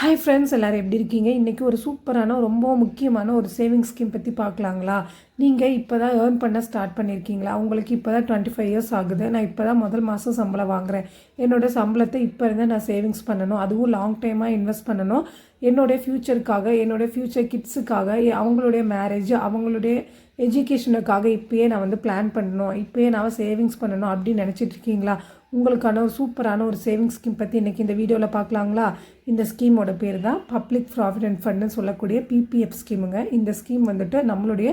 Hi friends எல்லோரும் எப்படி இருக்கீங்க? இன்றைக்கி ஒரு சூப்பரான ரொம்ப முக்கியமான ஒரு சேவிங் ஸ்கீம் பற்றி பார்க்கலாங்களா? நீங்கள் இப்போ தான் ஏர்ன் பண்ண ஸ்டார்ட் பண்ணியிருக்கீங்களா உங்களுக்கு இப்போ தான் டுவெண்ட்டி ஃபைவ் இயர்ஸ் ஆகுது. நான் இப்போ தான் முதல் மாதம் சம்பளம் வாங்குகிறேன் என்னோடய சம்பளத்தை இப்போ இருந்தால் நான் சேவிங்ஸ் பண்ணணும். அதுவும் லாங் டைமாக இன்வெஸ்ட் பண்ணணும். என்னுடைய ஃப்யூச்சருக்காக என்னுடைய ஃப்யூச்சர் கிட்ஸுக்காக அவங்களுடைய மேரேஜ் அவங்களுடைய எஜுகேஷனுக்காக இப்போயே நான் வந்து பிளான் பண்ணணும். இப்போயே நான் சேவிங்ஸ் பண்ணணும் அப்படின்னு நினச்சிட்டு இருக்கீங்களா? உங்களுக்கான ஒரு சூப்பரான ஒரு சேவிங்ஸ் ஸ்கீம் பற்றி இன்றைக்கி இந்த வீடியோவில் பார்க்கலாங்களா? இந்த ஸ்கீமோட பேர் தான் பப்ளிக் ப்ராவிடென்ட் ஃபண்டுன்னு சொல்லக்கூடிய பிபிஎஃப் ஸ்கீமுங்க இந்த ஸ்கீம் வந்துட்டு நம்மளுடைய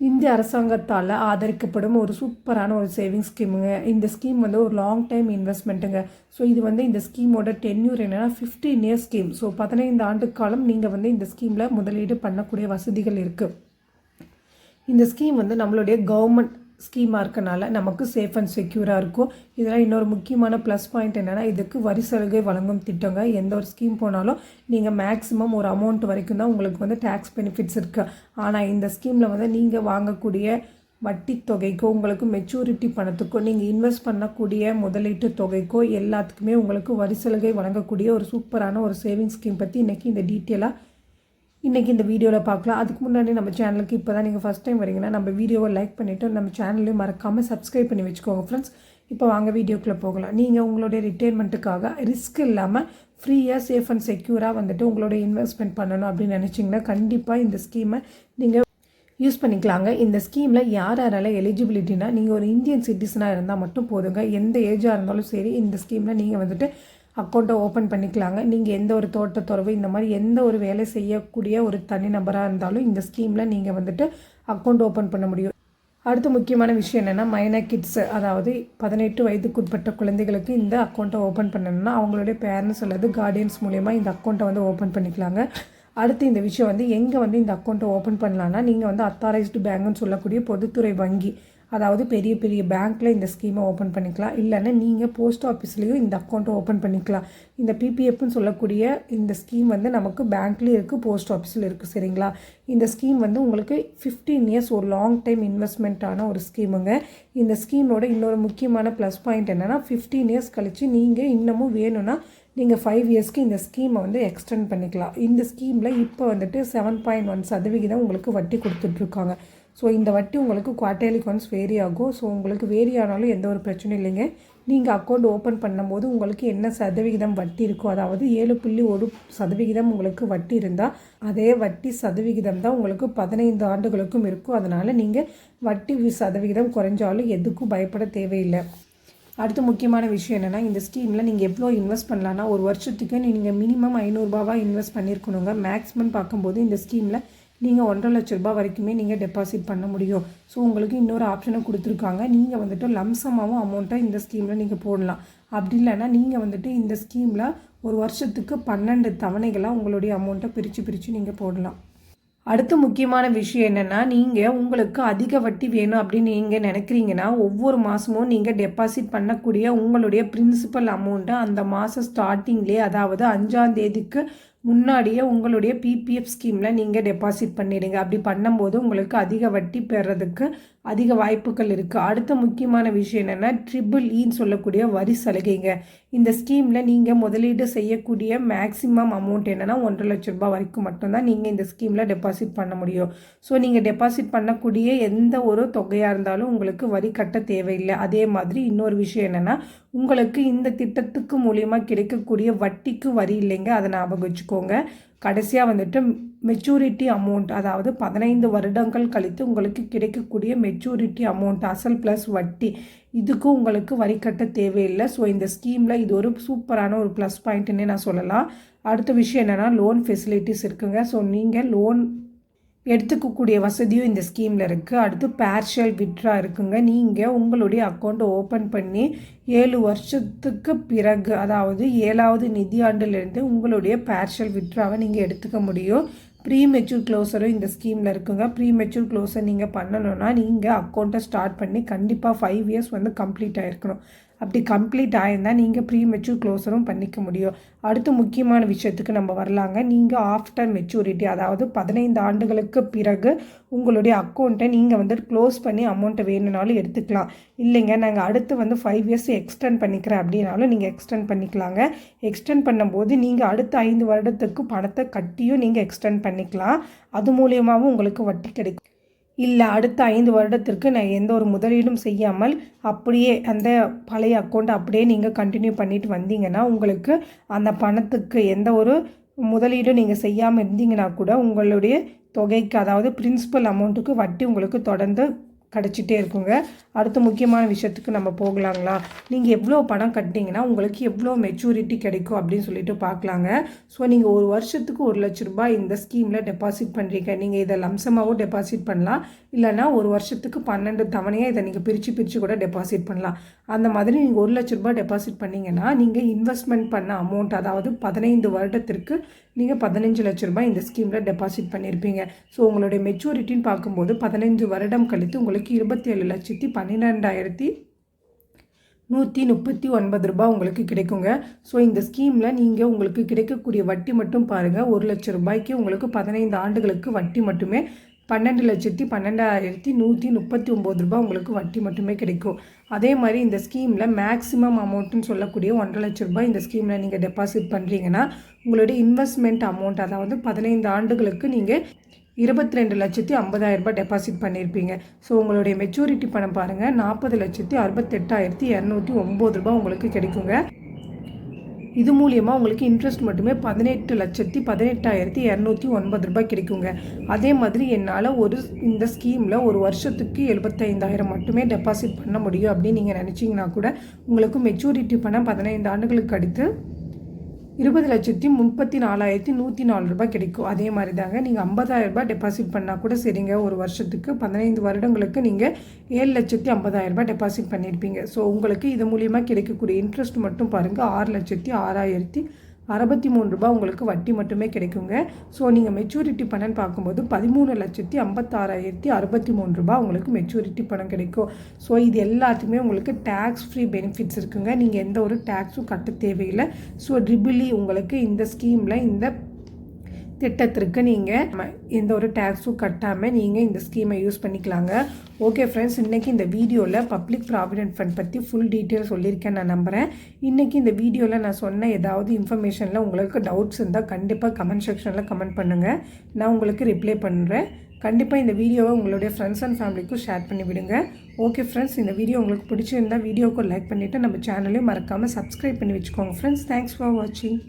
இந்திய அரசாங்கத்தால் ஆதரிக்கப்படும் ஒரு சூப்பரான ஒரு சேவிங்ஸ் ஸ்கீமுங்க இந்த ஸ்கீம் வந்து ஒரு லாங் டைம் இன்வெஸ்ட்மெண்ட்டுங்க ஸோ இது வந்து இந்த ஸ்கீமோட டென்யூர் என்னென்னா ஃபிஃப்டீன் இயர்ஸ் ஸ்கீம் ஸோ பதினைந்து ஆண்டு காலம் நீங்கள் வந்து இந்த ஸ்கீமில் முதலீடு பண்ணக்கூடிய வசதிகள் இருக்குது இந்த ஸ்கீம் வந்து நம்மளுடைய கவர்மெண்ட் ஸ்கீமாக இருக்கனால நமக்கு சேஃப் அண்ட் செக்யூராக இருக்கும். இதெல்லாம் இன்னொரு முக்கியமான ப்ளஸ் பாயிண்ட் என்னென்னா இதுக்கு வரி சலுகை வழங்கும் திட்டங்க. எந்த ஒரு ஸ்கீம் போனாலும் நீங்கள் மேக்ஸிமம் ஒரு அமௌண்ட் வரைக்கும் தான் உங்களுக்கு வந்து டேக்ஸ் பெனிஃபிட்ஸ் இருக்குது ஆனால் இந்த ஸ்கீமில் வந்து நீங்கள் வாங்கக்கூடிய வட்டி தொகைக்கோ உங்களுக்கு மெச்சூரிட்டி பணத்துக்கோ நீங்கள் இன்வெஸ்ட் பண்ணக்கூடிய முதலீட்டு தொகைக்கோ எல்லாத்துக்குமே உங்களுக்கு வரி சலுகை வழங்கக்கூடிய ஒரு சூப்பரான ஒரு சேவிங்ஸ் ஸ்கீம் பற்றி இன்றைக்கி இந்த டீட்டெயிலாக இன்றைக்கி இந்த வீடியோவில் பார்க்கலாம். அதுக்கு முன்னாடி நம்ம சேனலுக்கு இப்போ தான் நீங்கள் ஃபஸ்ட் டைம் வரீங்கன்னா நம்ம வீடியோவை லைக் பண்ணிவிட்டு நம்ம சேனலையும் மறக்காமல் சப்ஸ்கிரைப் பண்ணி வச்சுக்கோங்க ஃப்ரெண்ட்ஸ் இப்போ வாங்க வீடியோக்குள்ளே போகலாம். நீங்கள் உங்களுடைய ரிட்டைர்மெண்ட்டுக்காக ரிஸ்க் இல்லாமல் ஃப்ரீயாக சேஃப் அண்ட் செக்யூராக வந்துட்டு உங்களோட இன்வெஸ்ட்மெண்ட் பண்ணணும் அப்படின்னு நினச்சிங்கன்னா கண்டிப்பாக இந்த ஸ்கீமை நீங்கள் யூஸ் பண்ணிக்கலாங்க. இந்த ஸ்கீமில் யார் யாரால எலிஜிபிலிட்டினா நீங்கள் ஒரு இந்தியன் சிட்டிசனாக இருந்தால் மட்டும் போதுங்க. எந்த ஏஜாக இருந்தாலும் சரி இந்த ஸ்கீமில் நீங்கள் வந்துட்டு அக்கௌண்ட்டை ஓப்பன் பண்ணிக்கலாங்க. நீங்கள் எந்த ஒரு தோட்டத்துறவு இந்த மாதிரி எந்த ஒரு வேலை செய்யக்கூடிய ஒரு தனிநபராக இருந்தாலும் இந்த ஸ்கீமில் நீங்கள் வந்துட்டு அக்கௌண்ட் ஓப்பன் பண்ண முடியும். அடுத்த முக்கியமான விஷயம் என்னென்னா மைனர் கிட்ஸ் அதாவது பதினெட்டு வயதுக்குட்பட்ட குழந்தைகளுக்கு இந்த அக்கௌண்ட்டை ஓப்பன் பண்ணணும்னா அவங்களுடைய பேரண்ட்ஸ் அல்லது கார்டியன்ஸ் மூலயமா இந்த அக்கௌண்ட்டை வந்து ஓப்பன் பண்ணிக்கலாங்க. அடுத்து இந்த விஷயம் வந்து எங்கே வந்து இந்த அக்கௌண்ட்டை ஓப்பன் பண்ணலான்னா நீங்கள் வந்து அத்தாரைஸ்டு பேங்குன்னு சொல்லக்கூடிய பொதுத்துறை வங்கி அதாவது பெரிய பெரிய பேங்க்கில் இந்த ஸ்கீமை ஓப்பன் பண்ணிக்கலாம். இல்லைன்னா நீங்கள் போஸ்ட் ஆஃபீஸ்லேயும் இந்த அக்கௌண்ட்டை ஓப்பன் பண்ணிக்கலாம். இந்த பிபிஎஃப்னு சொல்லக்கூடிய இந்த ஸ்கீம் வந்து நமக்கு பேங்க்லேயும் இருக்குது போஸ்ட் ஆஃபீஸில் இருக்குது சரிங்களா? இந்த ஸ்கீம் வந்து உங்களுக்கு ஃபிஃப்டீன் இயர்ஸ் ஒரு லாங் டைம் இன்வெஸ்ட்மெண்ட்டான ஒரு ஸ்கீமுங்க இந்த ஸ்கீமோட இன்னொரு முக்கியமான ப்ளஸ் பாயிண்ட் என்னென்னா ஃபிஃப்டீன் இயர்ஸ் கழித்து நீங்கள் இன்னமும் வேணும்னா நீங்கள் ஃபைவ் இயர்ஸ்க்கு இந்த ஸ்கீமை வந்து எக்ஸ்டெண்ட் பண்ணிக்கலாம். இந்த ஸ்கீமில் இப்போ வந்துட்டு செவன் பாயிண்ட் ஒன் சதவிகிதம் உங்களுக்கு வட்டி கொடுத்துட்ருக்காங்க ஸோ இந்த வட்டி உங்களுக்கு குவார்டர்லிக்கு ஒன்ஸ் வேரி ஆகும். ஸோ உங்களுக்கு வேரி ஆனாலும் எந்த ஒரு பிரச்சனையும் இல்லைங்க. நீங்கள் அக்கௌண்ட் ஓப்பன் பண்ணும்போது உங்களுக்கு என்ன சதவிகிதம் வட்டி இருக்கோ அதாவது ஏழு புள்ளி ஒரு சதவிகிதம் உங்களுக்கு வட்டி இருந்தால் அதே வட்டி சதவிகிதம் தான் உங்களுக்கு பதினைந்து ஆண்டுகளுக்கும் இருக்கும். அதனால் நீங்கள் வட்டி சதவிகிதம் குறைஞ்சாலும் எதுக்கும் பயப்பட தேவையில்லை. அடுத்த முக்கியமான விஷயம் என்னென்னா இந்த ஸ்கீமில் நீங்கள் எவ்வளோ இன்வெஸ்ட் பண்ணலான்னா ஒரு வருஷத்துக்கு நீங்கள் மினிமம் ஐநூறுரூபாவாக இன்வெஸ்ட் பண்ணியிருக்கணுங்க மேக்ஸிமம் பார்க்கும்போது இந்த ஸ்கீமில் நீங்கள் ஒன்றரை லட்ச ரூபாய் வரைக்குமே நீங்கள் டெபாசிட் பண்ண முடியும். ஸோ உங்களுக்கு இன்னொரு ஆப்ஷனை கொடுத்துருக்காங்க. நீங்கள் வந்துட்டு லம்சமாகவும் அமௌண்ட்டை இந்த ஸ்கீமில் நீங்கள் போடலாம். அப்படி இல்லைன்னா நீங்கள் வந்துட்டு இந்த ஸ்கீமில் ஒரு வருஷத்துக்கு பன்னெண்டு தவணைகளாக உங்களுடைய அமௌண்ட்டை பிரித்து பிரித்து நீங்கள் போடலாம். அடுத்த முக்கியமான விஷயம் என்னென்னா நீங்கள் உங்களுக்கு அதிக வட்டி வேணும் அப்படின்னு நீங்கள் நினைக்கிறீங்கன்னா ஒவ்வொரு மாதமும் நீங்கள் டெபாசிட் பண்ணக்கூடிய உங்களுடைய பிரின்சிபல் அமௌண்ட்டை அந்த மாதம் ஸ்டார்டிங்லேயே அதாவது அஞ்சாம் தேதிக்கு முன்னாடியே உங்களுடைய பிபிஎஃப் ஸ்கீமில் நீங்கள் டெபாசிட் பண்ணிடுங்க. அப்படி பண்ணும்போது உங்களுக்கு அதிக வட்டி பெறதுக்கு அதிக வாய்ப்புகள் இருக்குது அடுத்த முக்கியமான விஷயம் என்னென்னா ட்ரிபிள் இன்னு e சொல்லக்கூடிய வரி சலுகைங்க. இந்த ஸ்கீமில் நீங்கள் முதலீடு செய்யக்கூடிய மேக்ஸிமம் அமௌண்ட் என்னென்னா ஒன்றரை லட்ச ரூபாய் வரைக்கும் மட்டும்தான் நீங்கள் இந்த ஸ்கீமில் டெபாசிட் பண்ண முடியும். ஸோ நீங்கள் டெபாசிட் பண்ணக்கூடிய எந்த ஒரு தொகையாக இருந்தாலும் உங்களுக்கு வரி கட்ட தேவையில்லை. அதே மாதிரி இன்னொரு விஷயம் என்னென்னா உங்களுக்கு இந்த திட்டத்துக்கு மூலியமாக கிடைக்கக்கூடிய வட்டிக்கு வரி இல்லைங்க. அதை ஞாபகம் வச்சுக்கோங்க. கடைசியாக வந்துட்டு மெச்சூரிட்டி அமௌண்ட் அதாவது பதினைந்து வருடங்கள் கழித்து உங்களுக்கு கிடைக்கக்கூடிய மெச்சூரிட்டி அமௌண்ட் அசல் ப்ளஸ் வட்டி. இதுக்கும் உங்களுக்கு வரி கட்ட தேவையில்லை. ஸோ இந்த ஸ்கீமில் இது ஒரு சூப்பரான ஒரு ப்ளஸ் பாயிண்ட்டுன்னே நான் சொல்லலாம். அடுத்த விஷயம் என்னென்னா லோன் ஃபெசிலிட்டிஸ் இருக்குங்க. ஸோ நீங்கள் லோன் எடுத்துக்கக்கூடிய வசதியும் இந்த ஸ்கீமில் இருக்குது அடுத்து பேர்ஷியல் விட்ரா இருக்குங்க. நீங்கள் உங்களுடைய அக்கௌண்ட்டை ஓப்பன் பண்ணி ஏழு வருஷத்துக்கு பிறகு அதாவது ஏழாவது நிதியாண்டிலிருந்து உங்களுடைய பேர்ஷியல் விட்ராவை நீங்கள் எடுத்துக்க முடியும். ப்ரீ மெச்சூர் க்ளோஸரும் இந்த ஸ்கீமில் இருக்குங்க. ப்ரீ மெச்சூர் க்ளோஸர் நீங்கள் பண்ணணுன்னா நீங்கள் அக்கௌண்ட்டை ஸ்டார்ட் பண்ணி கண்டிப்பாக ஃபைவ் இயர்ஸ் வந்து கம்ப்ளீட் ஆகிருக்கணும் அப்படி கம்ப்ளீட் ஆயிருந்தால் நீங்கள் ப்ரீ மெச்சூர் க்ளோஸரும் பண்ணிக்க முடியும். அடுத்து முக்கியமான விஷயத்துக்கு நம்ம வரலாங்க. நீங்கள் ஆஃப்டர் மெச்சூரிட்டி அதாவது பதினைந்து ஆண்டுகளுக்கு பிறகு உங்களுடைய அக்கௌண்ட்டை நீங்கள் வந்து க்ளோஸ் பண்ணி அமௌண்ட்டை வேணும்னாலும் எடுத்துக்கலாம். இல்லைங்க நாங்கள் அடுத்து வந்து ஃபைவ் இயர்ஸ் எக்ஸ்டெண்ட் பண்ணிக்கிறேன் அப்படின்னாலும் நீங்கள் எக்ஸ்டெண்ட் பண்ணிக்கலாங்க. எக்ஸ்டெண்ட் பண்ணும்போது நீங்கள் அடுத்த ஐந்து வருடத்துக்கு பணத்தை கட்டியும் நீங்கள் எக்ஸ்டெண்ட் பண்ணிக்கலாம். அது மூலியமாகவும் உங்களுக்கு வட்டி கிடைக்கும். இல்லை அடுத்த ஐந்து வருடத்திற்கு நான் எந்த ஒரு முதலீடும் செய்யாமல் அப்படியே அந்த பழைய அக்கௌண்ட் அப்படியே நீங்கள் கண்டினியூ பண்ணிட்டு வந்தீங்கன்னா உங்களுக்கு அந்த பணத்துக்கு எந்த ஒரு முதலீடும் நீங்கள் செய்யாமல் இருந்தீங்கன்னா கூட உங்களுடைய தொகைக்கு அதாவது பிரின்சிபல் அமௌண்ட்டுக்கு வட்டி உங்களுக்கு தொடர்ந்து கிடச்சிட்டே இருக்குங்க. அடுத்த முக்கியமான விஷயத்துக்கு நம்ம போகலாங்களா? நீங்கள் எவ்வளோ பணம் கட்டிங்கன்னா உங்களுக்கு எவ்வளோ மெச்சூரிட்டி கிடைக்கும் அப்படின்னு சொல்லிட்டு பார்க்கலாங்க. ஸோ நீங்கள் ஒரு வருஷத்துக்கு ஒரு லட்ச ரூபாய் இந்த ஸ்கீமில் டெபாசிட் பண்ணுறீங்க நீங்கள் இதை லம்சமாகவும் டெபாசிட் பண்ணலாம். இல்லைனா ஒரு வருஷத்துக்கு பன்னெண்டு தவணையாக இதை நீங்கள் பிரித்து பிரித்து கூட டெபாசிட் பண்ணலாம். அந்த மாதிரி நீங்கள் ஒரு லட்ச ரூபாய் டெபாசிட் பண்ணிங்கன்னா நீங்கள் இன்வெஸ்ட்மெண்ட் பண்ண அமௌண்ட் அதாவது பதினைந்து வருடத்திற்கு நீங்கள் பதினஞ்சு லட்ச ரூபாய் இந்த ஸ்கீமில் டெபாசிட் பண்ணியிருப்பீங்க ஸோ உங்களுடைய மெச்சூரிட்டின்னு பார்க்கும்போது பதினஞ்சு வருடம் கழித்து உங்களுக்கு இருபத்தி ஏழு லட்சத்தி பன்னிரெண்டாயிரத்தி நூற்றி முப்பத்தி ஒன்பது ரூபாய் உங்களுக்கு கிடைக்குங்க. ஸோ இந்த ஸ்கீமில் நீங்கள் உங்களுக்கு கிடைக்கக்கூடிய வட்டி மட்டும் பாருங்கள் ஒரு லட்சம் ரூபாய்க்கு உங்களுக்கு பதினைந்து ஆண்டுகளுக்கு வட்டி மட்டுமே பன்னெண்டு லட்சத்தி பன்னெண்டாயிரத்தி நூற்றி முப்பத்தி ஒம்பது ரூபாய் உங்களுக்கு வட்டி மட்டுமே கிடைக்கும். அதே மாதிரி இந்த ஸ்கீமில் மேக்ஸிமம் அமௌண்ட்டுன்னு சொல்லக்கூடிய ஒன்றரை லட்ச ரூபாய் இந்த ஸ்கீமில் நீங்கள் டெபாசிட் பண்ணுறீங்கன்னா உங்களுடைய இன்வெஸ்ட்மெண்ட் அமௌண்ட் அதாவது பதினைந்து ஆண்டுகளுக்கு நீங்கள் இருபத்தி ரெண்டு லட்சத்தி ஐம்பதாயிரம் ரூபாய் டெபாசிட் பண்ணியிருப்பீங்க ஸோ உங்களுடைய மெச்சூரிட்டி பணம் பாருங்கள் நாற்பது லட்சத்தி அறுபத்தெட்டாயிரத்தி இரநூத்தி ஒம்பது ரூபாய் உங்களுக்கு கிடைக்குங்க. இது மூலியமாக உங்களுக்கு இன்ட்ரெஸ்ட் மட்டுமே பதினெட்டு லட்சத்தி பதினெட்டாயிரத்தி இரநூத்தி ஒன்பது ரூபாய் கிடைக்குங்க. அதே மாதிரி என்னால் ஒரு இந்த ஸ்கீமில் ஒரு வருஷத்துக்கு எழுபத்தைந்தாயிரம் மட்டுமே டெபாசிட் பண்ண முடியும் அப்படின்னு நீங்கள் நினச்சிங்கன்னா கூட உங்களுக்கு மெச்சூரிட்டி பணம் பதினைந்து ஆண்டுகளுக்கு அடுத்து இருபது லட்சத்தி முப்பத்தி நாலாயிரத்தி நூற்றி நாலு ரூபாய் கிடைக்கும். அதே மாதிரி தாங்க நீங்கள் ஐம்பதாயிரம் ரூபாய் டெபாசிட் பண்ணால் கூட சரிங்க. ஒரு வருஷத்துக்கு பதினைந்து வருடங்களுக்கு நீங்கள் ஏழு லட்சத்தி ஐம்பதாயிரம் ரூபாய் டெபாசிட் பண்ணியிருப்பீங்க ஸோ உங்களுக்கு இது மூலியமாக கிடைக்கக்கூடிய இன்ட்ரெஸ்ட் மட்டும் பாருங்கள் ஆறு லட்சத்தி ஆறாயிரத்தி அறுபத்தி மூணு ரூபாய் உங்களுக்கு வட்டி மட்டுமே கிடைக்குங்க. ஸோ நீங்கள் மெச்சூரிட்டி பணம்னு பார்க்கும்போது பதிமூணு லட்சத்தி ஐம்பத்தாறாயிரத்தி அறுபத்தி மூணு ரூபாய் உங்களுக்கு மெச்சூரிட்டி பணம் கிடைக்கும். ஸோ இது எல்லாத்துக்குமே உங்களுக்கு டேக்ஸ் ஃப்ரீ பெனிஃபிட்ஸ் இருக்குங்க. நீங்கள் எந்த ஒரு டேக்ஸும் கட்ட தேவையில்லை. ஸோ ட்ரிபிளி உங்களுக்கு இந்த ஸ்கீமில் இந்த திட்டத்திற்கு நீங்கள் எந்த ஒரு டேக்ஸும் கட்டாமல் நீங்கள் இந்த ஸ்கீமை யூஸ் பண்ணிக்கலாங்க. ஓகே ஃப்ரெண்ட்ஸ் இன்றைக்கி இந்த வீடியோவில் பப்ளிக் ப்ராவிடென்ட் ஃபண்ட் பற்றி ஃபுல் டீட்டெயில் சொல்லியிருக்கேன் நான் நம்புகிறேன் இன்றைக்கி இந்த வீடியோவில் நான் சொன்ன ஏதாவது இன்ஃபர்மேஷனில் உங்களுக்கு டவுட்ஸ் இருந்தால் கண்டிப்பாக கமெண்ட் செக்ஷனில் கமெண்ட் பண்ணுங்கள் நான் உங்களுக்கு ரிப்ளை பண்ணுறேன் கண்டிப்பாக இந்த வீடியோவை உங்களுடைய ஃப்ரெண்ட்ஸ் அண்ட் ஃபேமிலிக்கும் ஷேர் பண்ணி விடுங்க. ஓகே ஃப்ரெண்ட்ஸ் இந்த வீடியோ உங்களுக்கு பிடிச்சிருந்தால் வீடியோவுக்கு லைக் பண்ணிவிட்டு நம்ம சேனலையும் மறக்காமல் சப்ஸ்கிரைப் பண்ணி வச்சுக்கோங்க. ஃப்ரெண்ட்ஸ் தேங்க்ஸ் ஃபார் வாட்சிங்